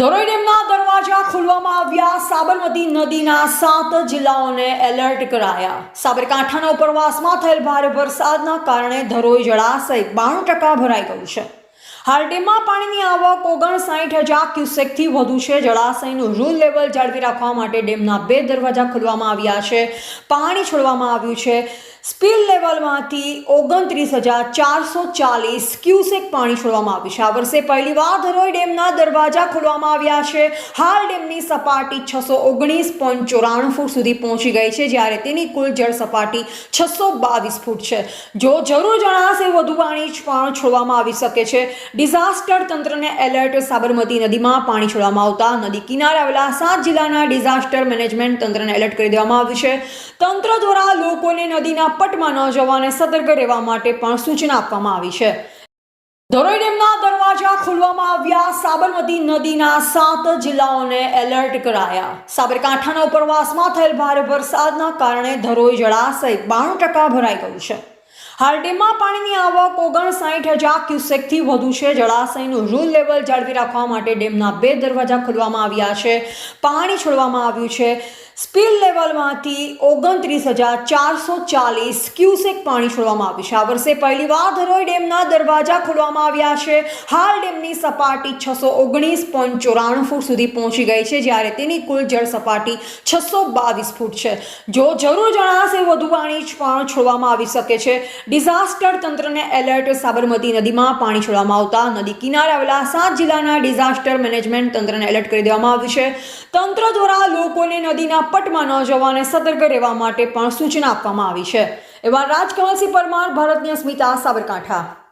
ધોરાઈ ડેમના દરવાજા ખોલવામાં આવ્યા. સાબરમતી નદીના સાત જિલ્લાઓને એલર્ટ કરાયા. સાબરકાંઠાના ઉપરવાસમાં થયેલ ભારે વરસાદના કારણે ધરોઈ જળાશય બાણું ટકા ભરાઈ ગયું છે. હાલ ડેમમાં પાણીની આવક ઓગણસાઠ હજાર ક્યુસેકથી વધુ છે. જળાશયનું રૂલ લેવલ જાળવી રાખવા માટે ડેમના બે દરવાજા ખોલવામાં આવ્યા છે. પાણી છોડવામાં આવ્યું છે. સ્પીલ લેવલમાંથી ઓગણત્રીસ હજાર ચારસો ચાલીસ ક્યુસેક પાણી છોડવામાં આવ્યું છે. આ વર્ષે પહેલીવાર ધરોઈ ડેમના દરવાજા ખોલવામાં આવ્યા છે. હાલ ડેમની સપાટી છસો ઓગણીસ પોઈન્ટ ચોરાણું ફૂટ સુધી પહોંચી ગઈ છે, જ્યારે તેની કુલ જળ સપાટી છસો બાવીસ ફૂટ છે. જો જરૂર જણાશે, વધુ પાણી પણ છોડવામાં આવી શકે છે. ડિઝાસ્ટર તંત્રને એલર્ટ, સાબરમતી નદીમાં પાણી છોડવામાં આવતા નદી કિનારે આવેલા સાત જિલ્લાના ડિઝાસ્ટર મેનેજમેન્ટ તંત્રને એલર્ટ કરી દેવામાં આવ્યું છે. તંત્ર દ્વારા લોકોને નદીના પટમાં ન જવાને સતર્ક રહેવા માટે પણ સૂચના આપવામાં આવી છે. ધરોઈ ડેમના દરવાજા ખોલવામાં આવ્યા. સાબરમતી નદીના સાત જિલ્લાઓને એલર્ટ કરાયા. સાબરકાંઠાના ઉપરવાસમાં થયેલ ભારે વરસાદના કારણે ધરોઈ જળાશય બાણું ટકા ભરાઈ ગયું છે. હાલ ડેમમાં પાણીની આવક ઓગણસાઠ હજાર ક્યુસેકથી વધુ છે. જળાશયનું રૂલ લેવલ જાળવી રાખવા માટે ડેમના બે દરવાજા ખોલવામાં આવ્યા છે. પાણી છોડવામાં આવ્યું છે. સ્પીલ લેવલમાંથી ઓગણત્રીસ હજાર ચારસો ચાલીસ ક્યુસેક પાણી છોડવામાં આવ્યું છે. આ વર્ષે પહેલીવાર ધરોઈ ડેમના દરવાજા ખોલવામાં આવ્યા છે. હાલ ડેમની સપાટી છસો ઓગણીસ પોઈન્ટ ચોરાણું ફૂટ સુધી પહોંચી ગઈ છે, જ્યારે તેની કુલ જળ સપાટી છસો બાવીસ ફૂટ છે. જો જરૂર જણાશે, વધુ પાણી પણ છોડવામાં આવી શકે છે. ડિઝાસ્ટર તંત્રને એલર્ટ, સાબરમતી નદીમાં પાણી છોડવામાં આવતા નદી કિનારે આવેલા સાત જિલ્લાના ડિઝાસ્ટર મેનેજમેન્ટ તંત્રને એલર્ટ કરી દેવામાં આવ્યું છે. તંત્ર દ્વારા લોકોને નદીના પટમાં ન જવાને સતર્ક રહેવા માટે પણ સૂચના આપવામાં આવી છે. એવા રાજકમલસિંહ પરમાર, ભારતની અસ્મિતા, સાબરકાંઠા.